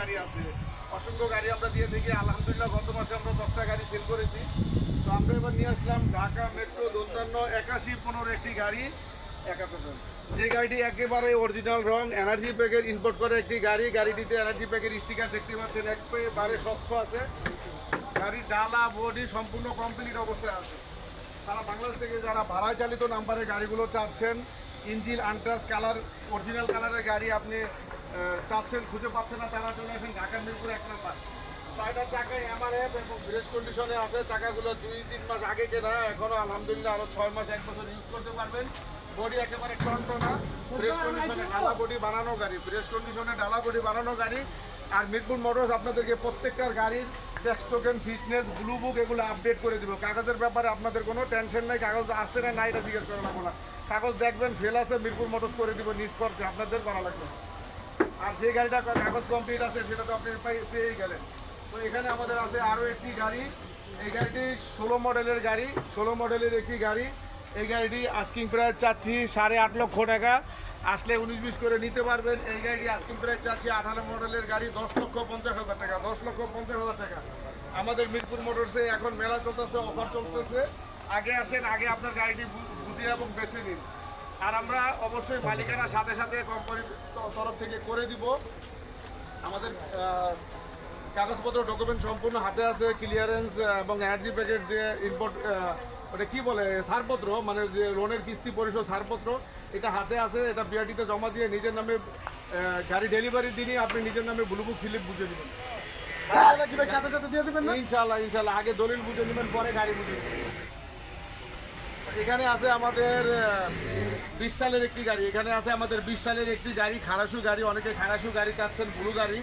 গাড়ি আছে। অসংখ্য গাড়ি আমরা দিয়ে থাকি আলহামদুলিল্লাহ, গত মাসে আমরা দশটা গাড়ি সেল করেছি। তো আমরা এবার নিয়ে আসলাম ঢাকা মেট্রো দোতান্ন একাশি পনেরো একটি গাড়ি। একাত্তর যে গাড়িটি একেবারে অরিজিনাল রং এনার্জি প্যাকের ইম্পোর্ট করে একটি গাড়ি। গাড়িটিতে এনার্জি প্যাকের স্টিকার দেখতে পাচ্ছেন, একেবারে স্বচ্ছ আছে। গাড়ির ডালা বডি সম্পূর্ণ কমপ্লিট অবস্থায় আছে। সারা বাংলাদেশ থেকে যারা ভাড়ায় চালিত নাম্বারের গাড়িগুলো চাচ্ছেন ইঞ্জিন আনট্রাস কালার অরিজিনাল কালারের গাড়ি আপনি চাচ্ছেন, খুঁজে পাচ্ছেন না, তারা চলে আসেন ঢাকার মিরপুর এক নাম্বার। ছয়টা চাকায় এমআরএফ এবং ফ্রেশ কন্ডিশনে আছে, চাকাগুলো দুই, তিন মাস আগে কেনা, এখনও আলহামদুলিল্লাহ আরও ছয় মাস, এক বছর ইউজ করতে পারবেন। বডি একেবারে টনটনা ফ্রেশ কন্ডিশনে ডালা বডি বানানো গাড়ি ফ্রেশ কন্ডিশনে ডালা বডি বানানো গাড়ি। আর মিরপুর মোটরস আপনাদেরকে প্রত্যেকটার গাড়ির tax token fitness blue book এগুলো আপডেট করে দিব। কাগজের ব্যাপারে আপনাদের কোনো টেনশন নেই, কাগজ আছে না না এটা জিজ্ঞেস করা লাগবে না। কাগজ দেখবেন ফেল আছে, মিরপুর মোটরস করে দিব, নিজ খরচে আপনাদের করা লাগবে না। আর যে গাড়িটা কাগজ কমপ্লিট আছে, সেটা তো আপনি পেয়েই গেলেন। তো এখানে আমাদের আছে আরও একটি গাড়ি। এই গাড়িটি ষোলো মডেলের গাড়ি। ষোলো মডেলের একটি গাড়ি। এই গাড়িটি আস্কিং প্রাইস চাচ্ছি সাড়ে আট লক্ষ টাকা। আসলে উনিশ বিশ করে নিতে পারবেন। এই গাড়িটি আস্কিং প্রাইস চাচ্ছি আঠারো মডেলের গাড়ি, দশ লক্ষ পঞ্চাশ হাজার টাকা, দশ লক্ষ পঞ্চাশ হাজার টাকা। আমাদের মিরপুর মোটরসে এখন মেলা চলতেছে, অফার চলতেছে। আগে আসেন, আগে আপনার গাড়িটি বুঝে এবং বেছে নিন। আর আমরা অবশ্যই মালিকানা সাথে সাথে কোম্পানির তরফ থেকে করে দিব। আমাদের কাগজপত্র ডকুমেন্ট সম্পূর্ণ হাতে আছে ক্লিয়ারেন্স এবং এনার্জি প্যাকেট যে ইম্পোর্ট ওটা কি বলে ছাড়পত্র মানে যে লোনের কিস্তি পরিশোধ ছাড়পত্র এটা হাতে আছে এটা বিআরটিতে জমা দিয়ে নিজের নামে গাড়ি ডেলিভারির দিনই আপনি নিজের নামে ব্লু বুক স্লিপ বুঝে ভাই সাথে সাথে দিয়ে দিবেন না? ইনশাল্লাহ ইনশাল্লাহ আগে দলিল বুঝে নেবেন পরে গাড়ি বুঝে নেবেন। এখানে আছে আমাদের বিশ সালের একটি গাড়ি। এখানে আছে আমাদের বিশ সালের একটি গাড়ি, খারাসু গাড়ি। অনেকে খারাসু গাড়ি চাচ্ছেন ব্লু গাড়ি।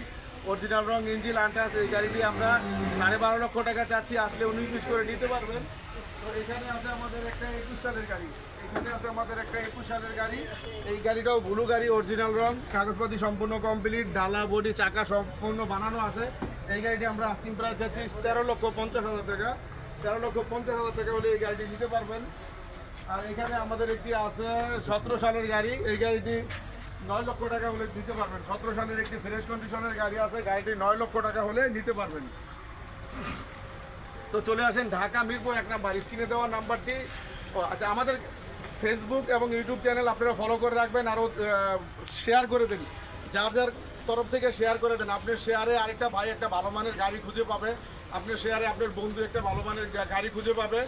অরিজিনাল রং ইঞ্জিন আনটাস এই গাড়িটি আমরা সাড়ে বারো লক্ষ টাকা চাচ্ছি। আসলে উনিশ বিশ করে নিতে পারবেন। তো এখানে আছে আমাদের একটা একুশ সালের গাড়ি। এখানে আছে আমাদের একটা একুশ সালের গাড়ি। এই গাড়িটাও ব্লু গাড়ি অরিজিনাল রং। কাগজপাতি সম্পূর্ণ কমপ্লিট ডালা, বডি, চাকা সম্পূর্ণ বানানো আছে। এই গাড়িটি আমরা আস্কিং প্রাইস চাচ্ছি তেরো লক্ষ পঞ্চাশ হাজার টাকা। তেরো লক্ষ পঞ্চাশ হাজার টাকা হলে এই গাড়িটি নিতে পারবেন। আর এখানে আমাদের একটি আছে সতেরো সালের গাড়ি। এই গাড়িটি নয় লক্ষ টাকা হলে দিতে পারবেন। সতেরো সালের একটি ফ্রেশ কন্ডিশনের গাড়ি আছে। গাড়িটি নয় লক্ষ টাকা হলে নিতে পারবেন। তো চলে আসেন ঢাকা মিরপুর এক নাম্বার। স্ক্রিনে দেওয়া নাম্বারটি। আচ্ছা আমাদের ফেসবুক এবং ইউটিউব চ্যানেল আপনারা ফলো করে রাখবেন আরও শেয়ার করে দিন। যার যার তরফ থেকে শেয়ার করে দেন। আপনি শেয়ারে আরেকটা ভাই, একটা ভালো মানের গাড়ি খুঁজে পাবে। আপনি শেয়ারে আপনার বন্ধু একটা ভালো মানের গাড়ি খুঁজে পাবে।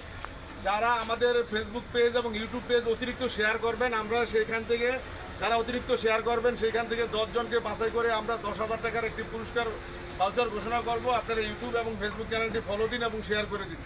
যারা আমাদের ফেসবুক পেজ এবং ইউটিউব পেজ অতিরিক্ত শেয়ার করবেন, আমরা সেখান থেকে যারা অতিরিক্ত শেয়ার করবেন সেখান থেকে দশজনকে বাছাই করে আমরা দশ হাজার টাকার একটি পুরস্কার ভাউচার ঘোষণা করব। আপনারা ইউটিউব এবং ফেসবুক চ্যানেলটি ফলো দিন এবং শেয়ার করে দিন।